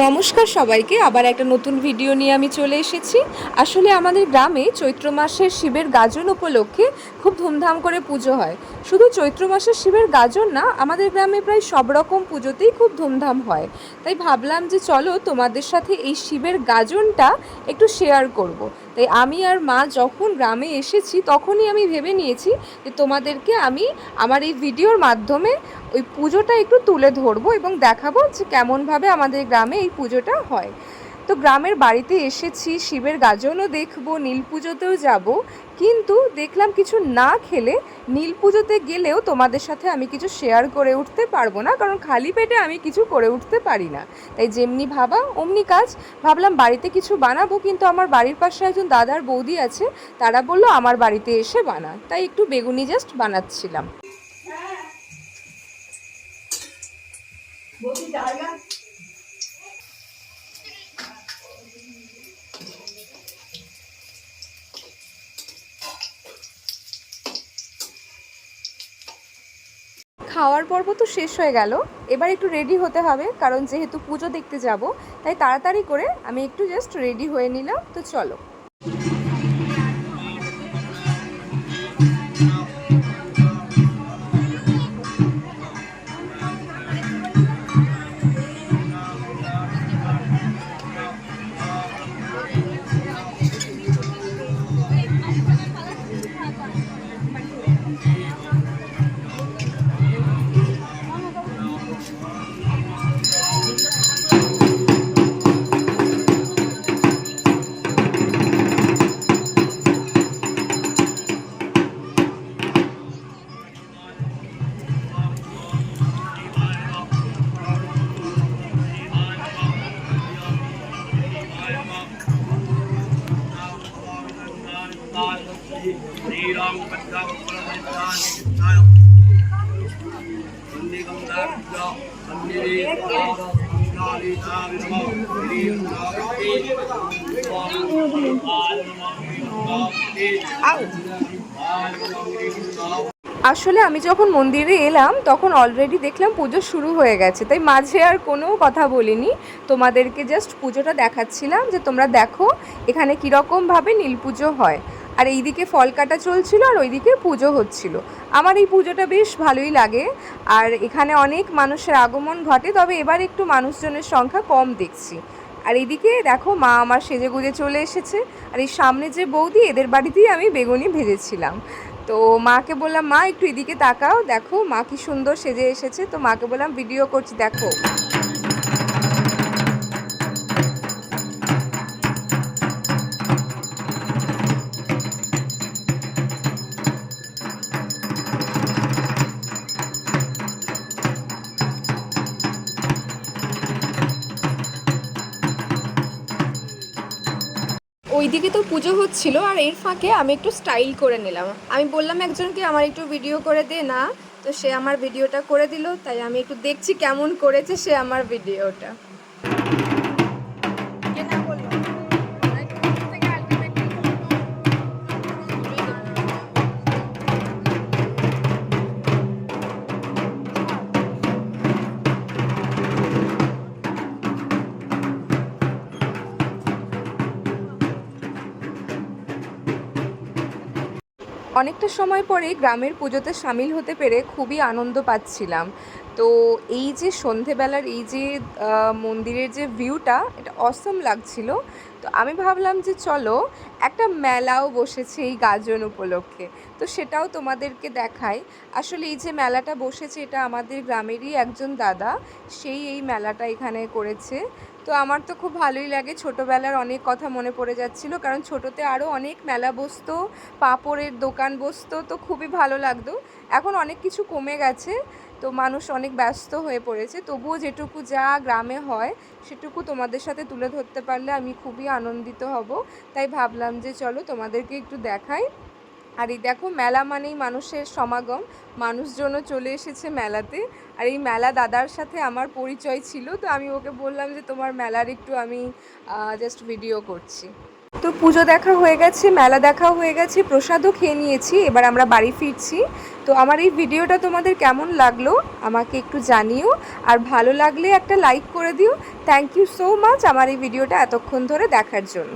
নমস্কার সবাইকে, আবার একটা নতুন ভিডিও নিয়ে আমি চলে এসেছি। আসলে আমাদের গ্রামে চৈত্র মাসের শিবের গাজন উপলক্ষে খুব ধুমধাম করে পুজো হয়। শুধু চৈত্র মাসের শিবের গাজন না, আমাদের গ্রামে প্রায় সব রকম পুজোতেই খুব ধুমধাম হয়। তাই ভাবলাম যে চলো তোমাদের সাথে এই শিবের গাজনটা একটু শেয়ার করব। তাই আমি আর মা যখন গ্রামে এসেছি, তখনই আমি ভেবে নিয়েছি যে তোমাদেরকে আমি আমার এই ভিডিওর মাধ্যমে ওই পুজোটা একটু তুলে ধরবো এবং দেখাবো যে কেমনভাবে আমাদের গ্রামে এই পুজোটা হয়। তো গ্রামের বাড়িতে এসেছি, শিবের গাজনও দেখব, নীল পুজোতেও যাব। কিন্তু দেখলাম কিছু না খেলে নীল পুজোতে গেলেও তোমাদের সাথে আমি কিছু শেয়ার করে উঠতে পারব না, কারণ খালি পেটে আমি কিছু করে উঠতে পারি না। তাই যেমনি ভাবা, অমনি কাজ। ভাবলাম বাড়িতে কিছু বানাবো, কিন্তু আমার বাড়ির পাশে একজন দাদার বৌদি আছে, তারা বলল, আমার বাড়িতে এসে বানা। তাই একটু বেগুনি জাস্ট বানাচ্ছিলাম। খাওয়ার পর্ব তো শেষ হয়ে গেল। এবার একটু রেডি হতে হবে, কারণ যেহেতু পুজো দেখতে যাব, তাই তাড়াতাড়ি করে আমি একটু জাস্ট রেডি হয়ে নিলাম। তো চলো। আসলে আমি যখন মন্দিরে এলাম, তখন অলরেডি দেখলাম পুজো শুরু হয়ে গেছে। তাই মাঝে আর কোনো কথা বলিনি। তোমাদেরকে জাস্ট পুজোটা দেখাচ্ছিলাম যে তোমরা দেখো এখানে কীরকমভাবে নীল পুজো হয়। আর এইদিকে ফল কাটা চলছিল আর ওইদিকে পুজো হচ্ছিল। আমার এই পুজোটা বেশ ভালোই লাগে। আর এখানে অনেক মানুষের আগমন ঘটে, তবে এবার একটু মানুষজনের সংখ্যা কম দেখছি। আর এইদিকে দেখো, মা আমার সেজে গুজে চলে এসেছে। আর এই সামনে যে বৌদি, এদের বাড়িতেই আমি বেগুনি ভেজেছিলাম। তো মাকে বললাম, মা, একটু এদিকে তাকাও। দেখো, মা কি সুন্দর সেজে এসেছে। তো মাকে বললাম, ভিডিও করছি, দেখো। ওইদিকে তো পুজো হচ্ছিল আর এর ফাঁকে আমি একটু স্টাইল করে নিলাম। আমি বললাম একজনকে, আমার একটু ভিডিও করে দে না। তো সে আমার ভিডিওটা করে দিল, তাই আমি একটু দেখছি কেমন করেছে সে আমার ভিডিওটা অনেকটা সময় পরে গ্রামের পুজোতে সামিল হতে পেরে খুবই আনন্দ পাচ্ছিলাম। তো এই যে সন্ধেবেলার এই যে মন্দিরের যে ভিউটা, এটা অসম লাগছিল। তো আমি ভাবলাম যে চলো, একটা মেলাও বসেছে এই গাজন উপলক্ষে। তো সেটাও তোমাদেরকে দেখাই। আসলে এই যে মেলাটা বসেছে, এটা আমাদের গ্রামেরই একজন দাদা, সেই এই মেলাটা এখানে করেছে। তো আমার তো খুব ভালোই লাগে। ছোটোবেলার অনেক কথা মনে পড়ে যাচ্ছিল, কারণ ছোটোতে আরও অনেক মেলা বসতো, পাঁপড়ের দোকান বসতো, তো খুবই ভালো লাগতো। এখন অনেক কিছু কমে গেছে, তো মানুষ অনেক ব্যস্ত হয়ে পড়েছে। তবুও যেটুকু যা গ্রামে হয়, সেটুকু তোমাদের সাথে তুলে ধরতে পারলে আমি খুবই আনন্দিত হব। তাই ভাবলাম যে চলো তোমাদেরকে একটু দেখাই। আর এই দেখো, মেলা মানেই মানুষের সমাগম। মানুষজনও চলে এসেছে মেলাতে। আর এই মেলা দাদার সাথে আমার পরিচয় ছিল, তো আমি ওকে বললাম যে তোমার মেলার একটু আমি জাস্ট ভিডিও করছি। তো পুজো দেখা হয়ে গেছে, মেলা দেখা হয়ে গেছে, প্রসাদও খেয়ে নিয়েছি, এবার আমরা বাড়ি ফিরছি। তো আমার এই ভিডিওটা তোমাদের কেমন লাগল আমাকে একটু জানিও, আর ভালো লাগলে একটা লাইক করে দিও। থ্যাংক ইউ সো মাচ আমার এই ভিডিওটা এতক্ষণ ধরে দেখার জন্য।